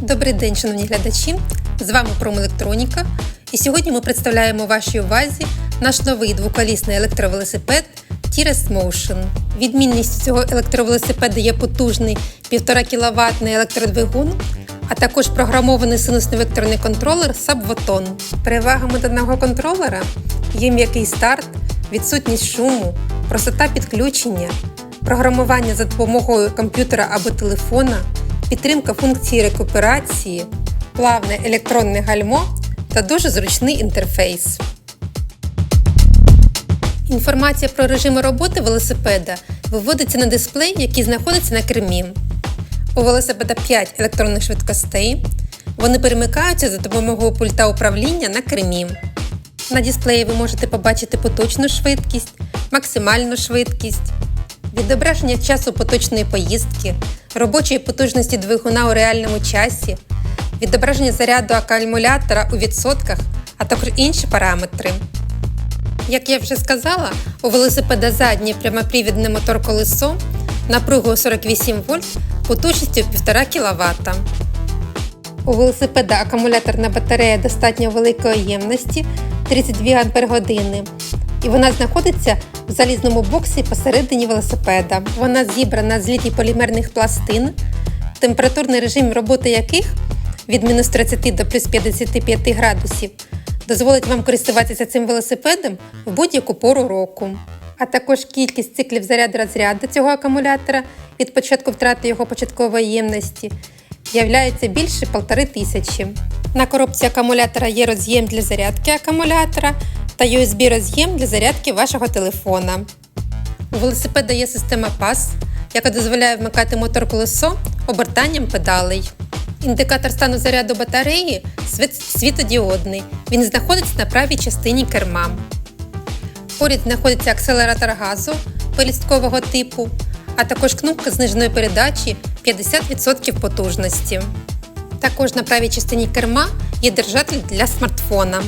Добрий день, шановні глядачі! З вами Промелектроніка. І сьогодні ми представляємо вашій увазі наш новий двоколісний електровелосипед Tires Motion. Відмінністю цього електровелосипеда є потужний 1,5 кВт електродвигун, а також програмований синусний векторний контролер Subvoton. Перевагами даного контролера є м'який старт, відсутність шуму, простота підключення, програмування за допомогою комп'ютера або телефона, підтримка функції рекуперації, плавне електронне гальмо та дуже зручний інтерфейс. Інформація про режими роботи велосипеда виводиться на дисплей, який знаходиться на кермі. У велосипеда 5 електронних швидкостей. Вони перемикаються за допомогою пульта управління на кермі. На дисплеї ви можете побачити поточну швидкість, максимальну швидкість, відображення часу поточної поїздки, робочої потужності двигуна у реальному часі, відображення заряду акумулятора у відсотках, а також інші параметри. Як я вже сказала, у велосипеда заднє прямопривідне мотор колесо напругою 48 вольт потужністю 1,5 кВт. У велосипеда акумуляторна батарея достатньо великої ємності 32 Ах, і вона знаходиться в залізному боксі посередині велосипеда. Вона зібрана з літій полімерних пластин, температурний режим роботи яких від мінус 30 до плюс 55 градусів дозволить вам користуватися цим велосипедом в будь-яку пору року. А також кількість циклів заряду розряду цього акумулятора від початку втрати його початкової ємності являється більше 1500. На коробці акумулятора є роз'єм для зарядки акумулятора та USB-роз'єм для зарядки вашого телефона. У велосипеда є система PAS, яка дозволяє вмикати мотор колесо обертанням педалей. Індикатор стану заряду батареї світодіодний. Він знаходиться на правій частині керма. Поряд знаходиться акселератор газу полісткового типу, а також кнопка зниженої передачі 50% потужності. Також на правій частині керма є держатель для смартфона.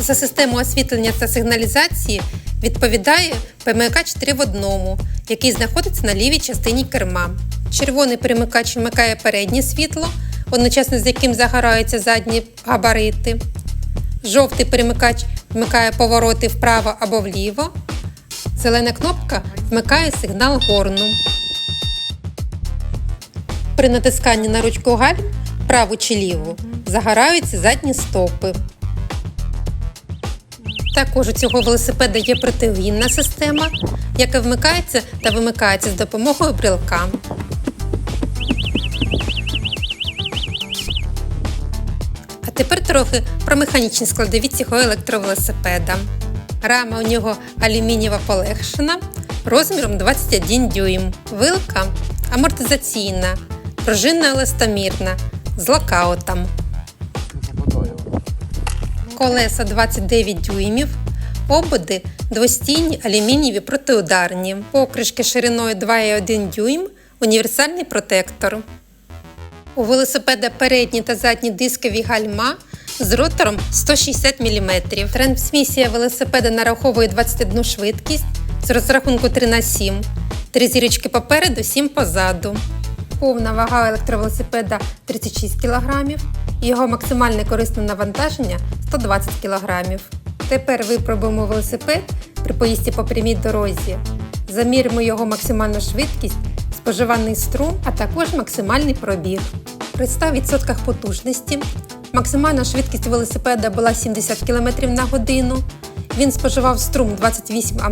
За систему освітлення та сигналізації відповідає перемикач 3 в одному, який знаходиться на лівій частині керма. Червоний перемикач вмикає переднє світло, одночасно з яким загораються задні габарити. Жовтий перемикач вмикає повороти вправо або вліво. Зелена кнопка вмикає сигнал горну. При натисканні на ручку гальм праву чи ліву загораються задні стопи. Також у цього велосипеда є противогінна система, яка вмикається та вимикається з допомогою брелка. А тепер трохи про механічні складові цього електровелосипеда. Рама у нього алюмінієва полегшена розміром 21 дюйм. Вилка амортизаційна, пружинна еластомірна з локаутом. Колеса 29 дюймів, ободи двостійні алюмінієві протиударні, покришки шириною 2,1 дюйм, універсальний протектор. У велосипеда передні та задні дискові гальма з ротором 160 мм. Трансмісія велосипеда нараховує 21 швидкість з розрахунку 3 на 7 3 зірочки попереду, 7 позаду. Повна вага електровелосипеда 36 кг, його максимальне корисне навантаження 120 кг. Тепер випробуємо велосипед при поїзді по прямій дорозі. Заміримо його максимальну швидкість, споживаний струм, а також максимальний пробіг. При 100% потужності максимальна швидкість велосипеда була 70 км на годину. Він споживав струм 28 А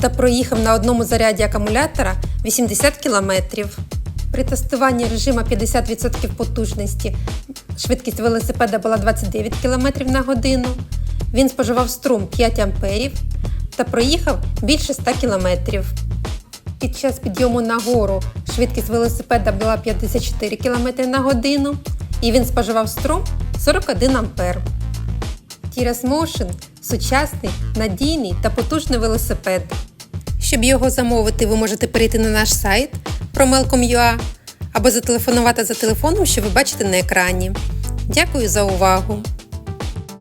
та проїхав на одному заряді акумулятора 80 км. При тестуванні режиму 50% потужності швидкість велосипеда була 29 км на годину. Він споживав струм 5 А та проїхав більше 100 км. Під час підйому на гору швидкість велосипеда була 54 км на годину і він споживав струм 41 А. Tires Motion – сучасний, надійний та потужний велосипед. Щоб його замовити, ви можете перейти на наш сайт promelcom.ua або зателефонувати за телефоном, що ви бачите на екрані. Дякую за увагу!